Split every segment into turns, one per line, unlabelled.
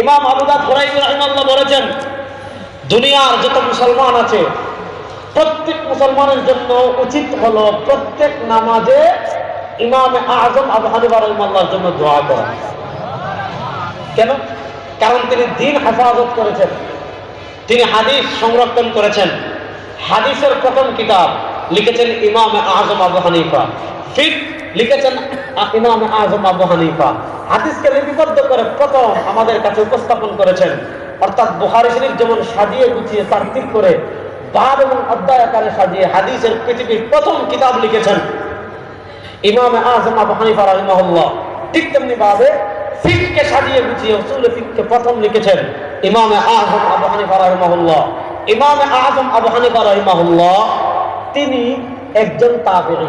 ইমাম আবুদা ফরাইবুর রহমাল্লাহ বলেছেন, দুনিয়ার যত মুসলমান আছে, প্রত্যেক মুসলমানের জন্য উচিত হলো প্রত্যেক নামাজে ইমাম আজম আবু হানিফা রহমাল্লাহর জন্য দোয়া করা। কেন? কারণ তিনি দিন হেফাজত করেছেন। তিনি হাদিস সংরক্ষণ করেছেন। হাদিসের প্রথম কিতাব লিখেছেন ইমাম আজম আবু হানিফা। ফিক লিখেছেন ইমাম আজম আবু হানিফা। হাদিসকে লিপিবদ্ধ করে প্রথম আমাদের কাছে উপস্থাপন করেছেন। অর্থাৎ বুহারি শরীফ যেমন সাজিয়ে গুছিয়ে তার্তিক করে বাদ এবং অধ্যায় আকারে সাজিয়ে হাদিসের পৃথিবীর প্রথম কিতাব লিখেছেন। ইমাম আজম আবু হানিফা রাহিমাহুল্লাহ ঠিক তেমনি ভাবে ফিককে সাজিয়ে গুছিয়ে উসুল ফিককে প্রথম লিখেছেন ইমাম আজম আবু হানিফা রাহিমাহুল্লাহ। ইমাম আজম আবু হানিফা রাহিমাহুল্লাহ তিনি একজন তাবেঈ।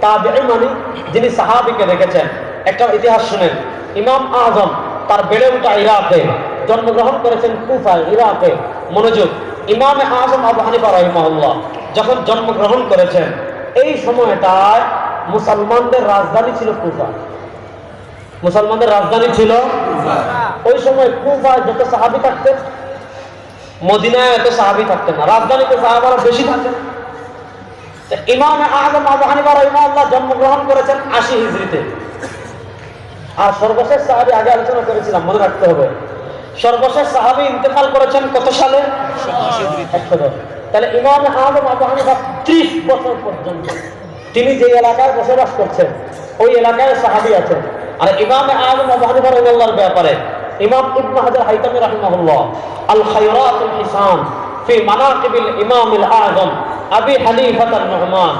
তাবেঈ মানে যিনি সাহাবিকে দেখেছেন। একটা ইতিহাস শুনেন। ইমাম আজম তার বেড়ে ওঠা ইরাকে, জন্মগ্রহণ করেছেন কুফায় ইরাকে। মনোযোগ, ইমাম আজম আবু হানিফা রাহিমাহুল্লাহ যখন জন্মগ্রহণ করেছেন, এই সময়টায় মুসলমানদের রাজধানী ছিল কুফা। মুসলমানদের রাজধানী ছিল ওই সময় কুফায় যত সাহাবি থাকতেন, মদিনায় এত সাহাবি থাকতেন না। রাজধানীতে সাহাবারা বেশি থাকতেন। ইমাম আজম আবু হানিফা রহিমাল্লাহ জন্মগ্রহণ করেছেন আশি হিজড়িতে। আর সর্বশেষ সাহাবি আগে আলোচনা করেছিলাম, মনে রাখতে হবে। সর্বশেষ সাহাবি ইন্তেকাল করেছেন কত সালে? তাহলে ইমাম আহমদ আবু হানিফা ত্রিশ বছর পর্যন্ত তিনি যে এলাকায় বসবাস করছেন, ওই এলাকায় সাহাবি আছেন। আর ইমাম আহমদ আবু হানিফা রহমার ব্যাপারে, ইমাম ইবনে হাজার হাইতামি রাহিমাহুল্লাহ আল খায়রাতুল হিসান ফি মানাকিবিল ইমাম আল আযম আবি হানিফা আন-নুমান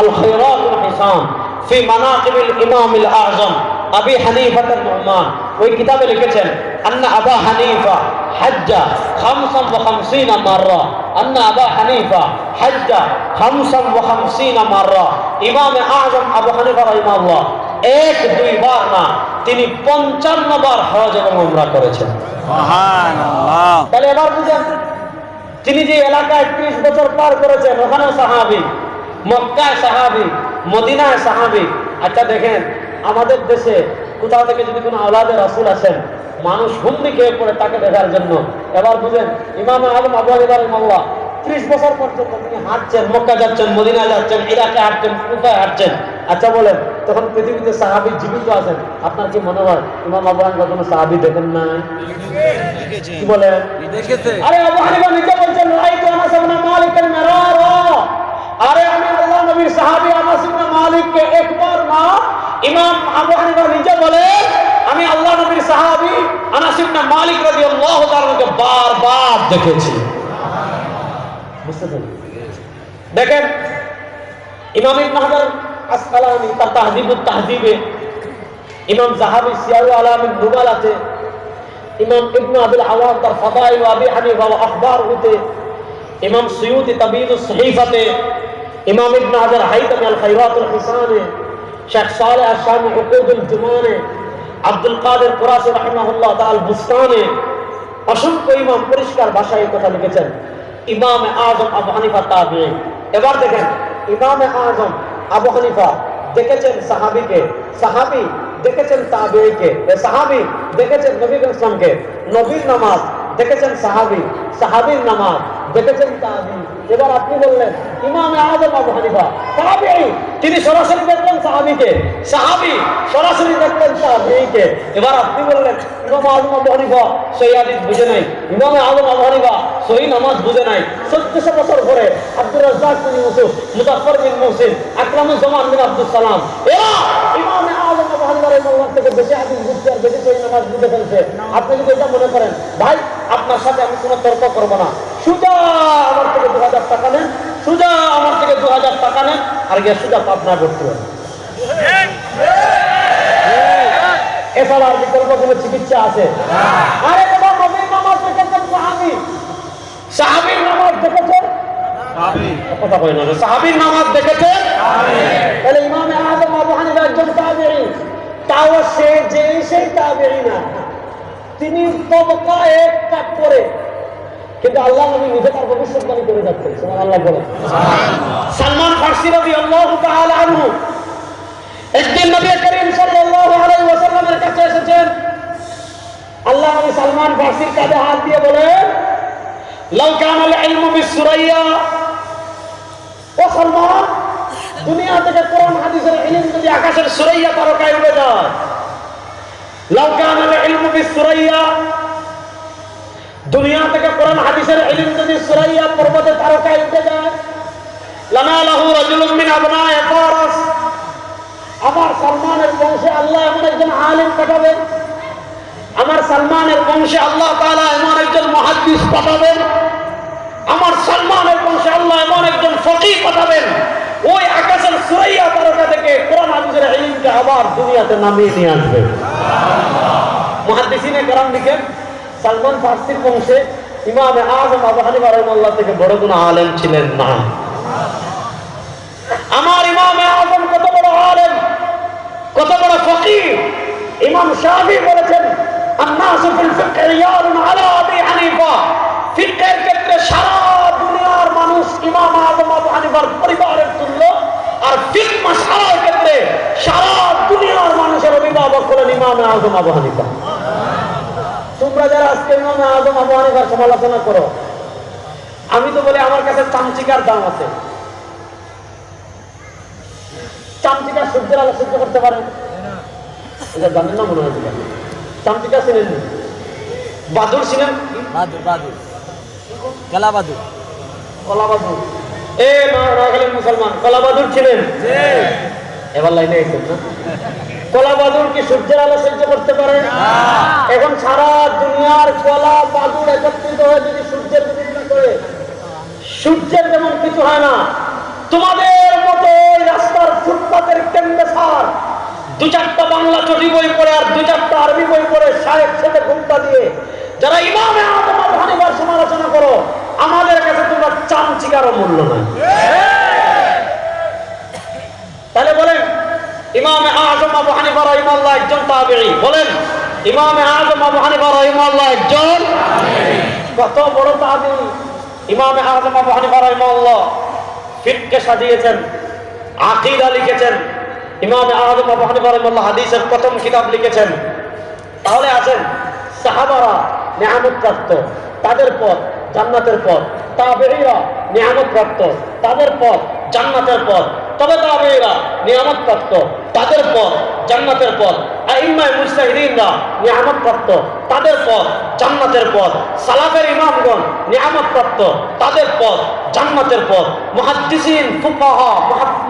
আল খায়রাতুল হিসান ফি মানাকিবিল ইমাম আল আযম আবি হানিফাত রহমান ওই কিতাবে লিখেছেন আন্না আবা হানিফা হাজ্জা খামসাম ওয়া খামসিনা মাররা। আন্না আবা হানিফা হাজ্জা খামসাম ওয়া খামসিনা মাররা। ইমাম আযম আবু হানিফা রাহিমাহুল্লাহ এক দুইবার না তিনি পঞ্চান্ন বার হজ এবং উমরা করেছেন। তাহলে এবার বুঝেন তিনি যে এলাকায় ত্রিশ বছর পার করেছেন ওখানে সাহাবি মক্কায় সাহাবি মদিনায় সাহাবি। আচ্ছা দেখেন আমাদের দেশে কোথাও থেকে যদি কোনো আওলাদের রাসুল আসেন মানুষ হুমড়ি খেয়ে পড়ে তাকে দেখার জন্য। এবার বুঝেন ইমাম আলম আবু আলিবার মাল্লা ত্রিশ বছর পর্যন্ত তিনি হাঁটছেন মক্কা যাচ্ছেন মদিনা যাচ্ছেন ইরাকে হাঁটছেন কোথায় হাঁটছেন। আচ্ছা বলেন তখন পৃথিবীতে সাহাবি জীবিত আছেন? আপনার কি মনে হয় ইমাম আবু হানিফা কোনো সাহাবি দেখেন না কি বলেন? আরে আবু হানিফা নিজে বলছেন রাইতু আনাস ইবনে মালিকের মিরার আরে আমি আল্লাহ নবীর সাহাবী আনাস ইবনে মালিককে একবার না ইমাম আবু হানিফা নিজে বলে আমি আল্লাহ নবীর সাহাবী আনাস ইবনে মালিক রাদিয়াল্লাহু তাআলাকে বারবার দেখেছি। বুঝতেছেন দেখেন, ইমাম ইবনে হাজার আসকালানি তার তাহযিবুত তাহযিবে ইমাম জাহাবি সিয়ারু আলামিন নুবালাতে ইমাম ইবনু আবুল আওয়াম তার ফাদাইল আবি হানিফা ওয়া আখবার হতে ইমাম সুয়ুতি তাবিদুস সহিফাতে, ইমাম ইবনু হাজার হাইতামি আল খাইরাতুল হিসানে শেখ সালেহ আশামি হুকুকুল জুমানে আব্দুল কাদের কুরাশি রাহিমাহুল্লাহ তাআল বুস্তানে অসংখ্য ইমাম পরিষ্কার ভাষায় এই কথা লিখেছেন। ইমাম আজম আবু হানিফা তাবিঈ এবার দেখেন, ইমাম আজম আবু হানিফা দেখেছেন সাহাবীকে, সাহাবী দেখেছেন তাবিঈকে, এ সাহাবী দেখেছেন নবী ইসলামকে নবীর নামাজ দেখেছেন সাহাবী, সাহাবীর নামাজ দেখেছেন তাবিঈ এবার আপনি বললেন, ইমাম আজম আবু হানিফা তাবিঈ তিনি সরাসরি দেখলেন সাহাবীকে। সাহাবী সরাসরি দেখলেন তাবিঈকে এবার আপনি বললেন, ইমাম আজম আবু হানিফা সহি হাদিস বুঝে নাই। ইমাম আজম আবু হানিফা, সহি নামাজ বুঝে নাই। চোদ্দশো বছর পরে আব্দুল রাজ্জাক বিন ইউসুফ, মুজাফফর বিন মুহসিন, আকরামুজ্জামান বিন আব্দুল সালাম। এরা ইমাম আজম আবু হানিফা থেকে বেশি হাদিস বুঝতে আর বেশি সহি নামাজ বুঝে ফেলছে। আপনি যদি এটা মনে করেন ভাই আপনার সাথে আমি কোনো তর্ক করব না। সুজা আমার থেকে দু হাজার টাকা নেন সুজা আমার থেকে দু হাজার টাকা নেন আর গিয়ে সুজা পাবনা করতে হবে এছাড়া আর বিকল্প কোনো চিকিৎসা আছে। আরে নবীর নামাজ দেখেছেন সাহাবি? সাহাবির নামাজ দেখেছেন? কথা কই না সাহাবির নামাজ দেখেছেন তাহলে ইমাম আজম আবু হানিফা একজন তাবেঈ তাও সে যে তিনি তবকা এক কাট করে। কিন্তু আল্লাহ নবী নিজে তার ভবিষ্যৎবাণী করে যাচ্ছেন। সুবহানাল্লাহ বলে সালমান ফারসি রাদিয়াল্লাহু তাআলা আনহু। একদিন নবী করিম সাল্লাল্লাহু আলাইহি ওয়াসাল্লামের কাছে এসেছেন। আল্লাহ নবী সালমান সালমান ফার্সির কাঁধে হাত দিয়ে বলে লাউ কানাল ইলমু বিসুরাইয়া। ও সালমান দুনিয়া থেকে কোরআন হাদিসের ইলম যদি আকাশের সুরাইয়া তারকায় উড়ে যায় লাউ কানাল ইলমু বিসুরাইয়া দুনিয়া থেকে কোরআন, হাদিসের ইলম যদি সুরাইয়া পর্বতে তারকায় উঠে যায় আমার সালমানের বংশে আল্লাহ এমন একজন আলিম পাঠাবেন। আমার সালমানের বংশে আল্লাহ তাআলা এমন একজন মুহাদ্দিস পাঠাবেন। আমার সালমানের বংশে আল্লাহ এমন একজন ফকিহ পাঠাবেন। ওই আকাশের সুরাইয়া তারকা থেকে কোরআন হাদিসের ইলমকে আবার দুনিয়াতে নামিয়ে নিয়ে আসবে মুহাদ্দিসিনে কারাম লিখেন সালমান ফার্সির বংশে ইমামে আজম আবু হানিফা রাহিমাহুল্লাহ থেকে বড় কোনো আলেম ছিলেন না আমার ইমামে আজম কত বড় আলেম কত বড় ফকির ইমাম শাফি বলেছেন الناس في الفقه رجال على ابي حنيفه ফিকহের ক্ষেত্রে সারা দুনিয়ার মানুষ ইমাম আজম আবু হানিফার পরিবারের তুল্য আর ফিক মাসআলার ক্ষেত্রে সারা দুনিয়ার মানুষের অভিভাবক হলেন ইমাম আজম আবু হানিফা। তোমরা যারা আজকে ইমাম আজম আবু হানিফার সমালোচনা করো আমি তো বলি আমার কাছে চামচিকার দাম আছে। চামচিকা সূর্যের আলো সহ্য করতে পারে এটা জানেন না মনে হয় চামচিকা ছিলেন বাদুর ছিলেন
বাদুর বাদুর। কেলা বাদুর
কলা বাদুর এ নোয়াখালীর মুসলমান কলা বাদুর ছিলেন এবার লাইনে এসেছেন না? কলা বাদুর কি সূর্যের আলো সহ্য করতে পারে এখন সারা দুনিয়ার কলা বাদুর একত্রিত হয়ে যদি সূর্যের বিরোধিতা করে সূর্যের যেমন কিছু হয় না তোমাদের মতো রাস্তার ফুটপাতের কেন্দ্রসার দু চারটা বাংলা চটি বই পড়ে আর দু চারটা আরবি বই পড়ে সাহেব ছেলে ঘুমটা দিয়ে যারা ইমামে আদম সমালোচনা করো আমাদের কাছে তোমরা চামচিকারও মূল্য নাই। তাহলে বলেন, ইমামে আজম আবু হানিফা রহিমাল্লাহ একজন তাবেঈ। বলেন, ইমামে আজম আবু হানিফা রহিমাল্লাহ একজন কত বড় তাবেঈ। ইমামে আজম আবু হানিফা রহিমাল্লাহ ফিককে সাজিয়েছেন, আকীদা লিখেছেন। ইমামে আজম আবু হানিফা রহিমাল্লাহ হাদিসের প্রথম কিতাব লিখেছেন। তাহলে আছেন সাহাবারা নেহামত প্রাপ্ত তাদের পথ জান্নাতের পথ। তাবেঈরা নিয়ামত প্রাপ্ত তাদের পথ জান্নাতের পথ। তবে তাবেঈরা নিয়ামত প্রাপ্ত তাদের পথ জান্নাতের পথ। আইম্মায়ে মুজতাহিদিনরা নিয়ামত প্রাপ্ত তাদের পথ জান্নাতের পথ। সালাফের ইমামগণ নিয়ামত প্রাপ্ত তাদের পথ জান্নাতের পথ। মুহাদ্দিসিন, ফুকাহা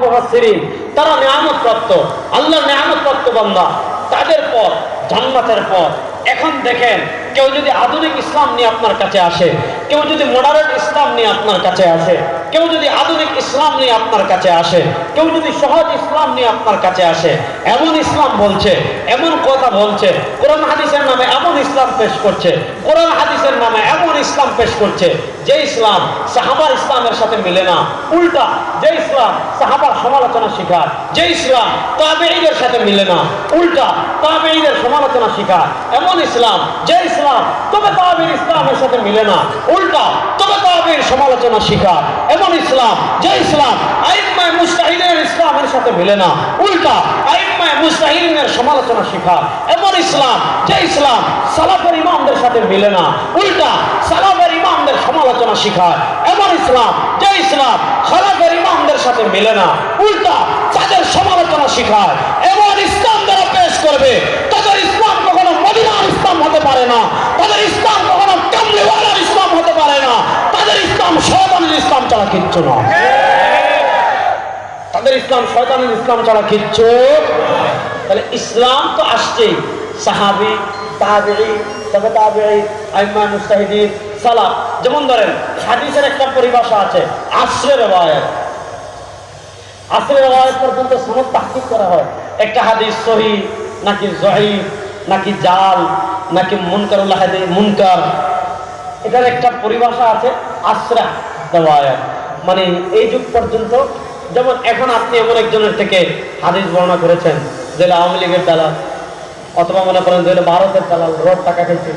মুহাসসিরিন, তারা নিয়ামত প্রাপ্ত আল্লাহর নিয়ামত প্রাপ্ত বান্দা, তাদের পথ জান্নাতের পথ। এখন দেখেন, কেউ যদি আধুনিক ইসলাম নিয়ে আপনার কাছে আসে, কেউ যদি মডার্ন ইসলাম নিয়ে আপনার কাছে আসে কেউ যদি আধুনিক ইসলাম নিয়ে আপনার কাছে আসে, কেউ যদি সহজ ইসলাম নিয়ে আপনার কাছে আসে এমন ইসলাম বলছে, এমন কথা বলছে, কোরআন হাদিসের নামে এমন ইসলাম পেশ করছে, কোরআন হাদিসের নামে এমন ইসলাম পেশ করছে, যে ইসলাম সাহাবার ইসলামের সাথে মিলে না। উল্টা, যে ইসলাম সাহাবার সমালোচনা শিখায়, যে ইসলাম তাবেঈদের সাথে মিলে না। উল্টা, তাবেঈদের সমালোচনা শিখায়। এমন ইসলাম, যে ইসলাম, তবে তাবেঈর ইসলামের সাথে মিলে না। উল্টা, তবে তাবেঈর সমালোচনা শিখায়। এমন ইসলাম, যে ইসলাম মুস্তাহিদের ইসলামের সাথে মিলে না। উল্টা সমালোচনা শিখায়। এমন ইসলাম, যে তাদের সমালোচনা শিখায়। এমন ইসলাম যারা পেশ করবে, তাদের ইসলাম কখনো মদিনার ইসলাম হতে পারে না, তাদের ইসলাম কখনো কামলিওয়ালার ইসলাম হতে পারে না, তাদের ইসলাম শয়তানের ইসলাম ছাড়া কিচ্ছু না তাদের ইসলাম, শয়তানের ইসলাম ছাড়া কিচ্ছু তাহলে ইসলাম তো আসছেই। সাহাবি সালাফ। যেমন ধরেন, হাদিসের একটা পরিভাষা আছে রেওয়ায়াত। পর্যন্ত সনদ করা হয়। একটা হাদিস সহি, নাকি নাকি জাল, নাকি মুনকার এটার একটা পরিভাষা আছে আশ্রা মানে এই যুগ পর্যন্ত যেমন এখন আপনি এমন একজনের থেকে হাদিস বর্ণনা করেছেন, যে আওয়ামী লীগের দালাল, অথবা মনে করেন যে ভারতের দালাল, রোড টাকা খেয়েছে,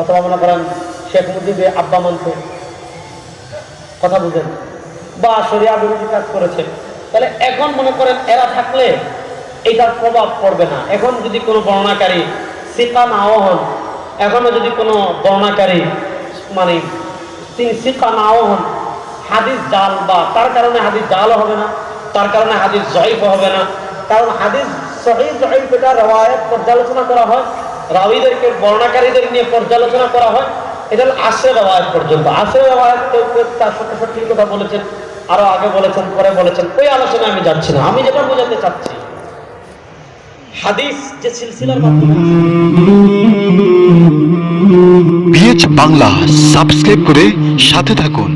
অথবা মনে করেন শেখ মুজিবে আব্বা মানছে। কথা বুঝেন? বা সরিয়া বিরোধী কাজ করেছে। তাহলে এখন মনে করেন এরা থাকলে এটার প্রভাব পড়বে না। এখন যদি কোনো বর্ণনাকারী সিতা নাও হন এখনও যদি কোনো বর্ণাকারী মানে তিনি শিক্ষা নাও হন হাদিস জাল বা তার কারণে হাদিস জালও হবে না, তার কারণে হাদিস জয়ীফ হবে না। কারণ হাদিস সহিহ, জয়ীফ এটা রেওয়ায়ত পর্যালোচনা করা হয় রাবিদেরকে বর্ণাকারীদের নিয়ে পর্যালোচনা করা হয়, এটা আশ্রয় রেওয়ায়ত পর্যন্ত। আশ্রয় রেওয়ায়ত কেউ কেউ তার সাথে সঠিক কথা বলেছেন, আরও আগে বলেছেন, পরে বলেছেন, ওই আলোচনায় আমি যাচ্ছি না, আমি যেটা বোঝাতে চাচ্ছি, হাদিস যে সিলসিলার মাধ্যমে
বাংলা সাবস্ক্রাইব করে সাথে থাকুন।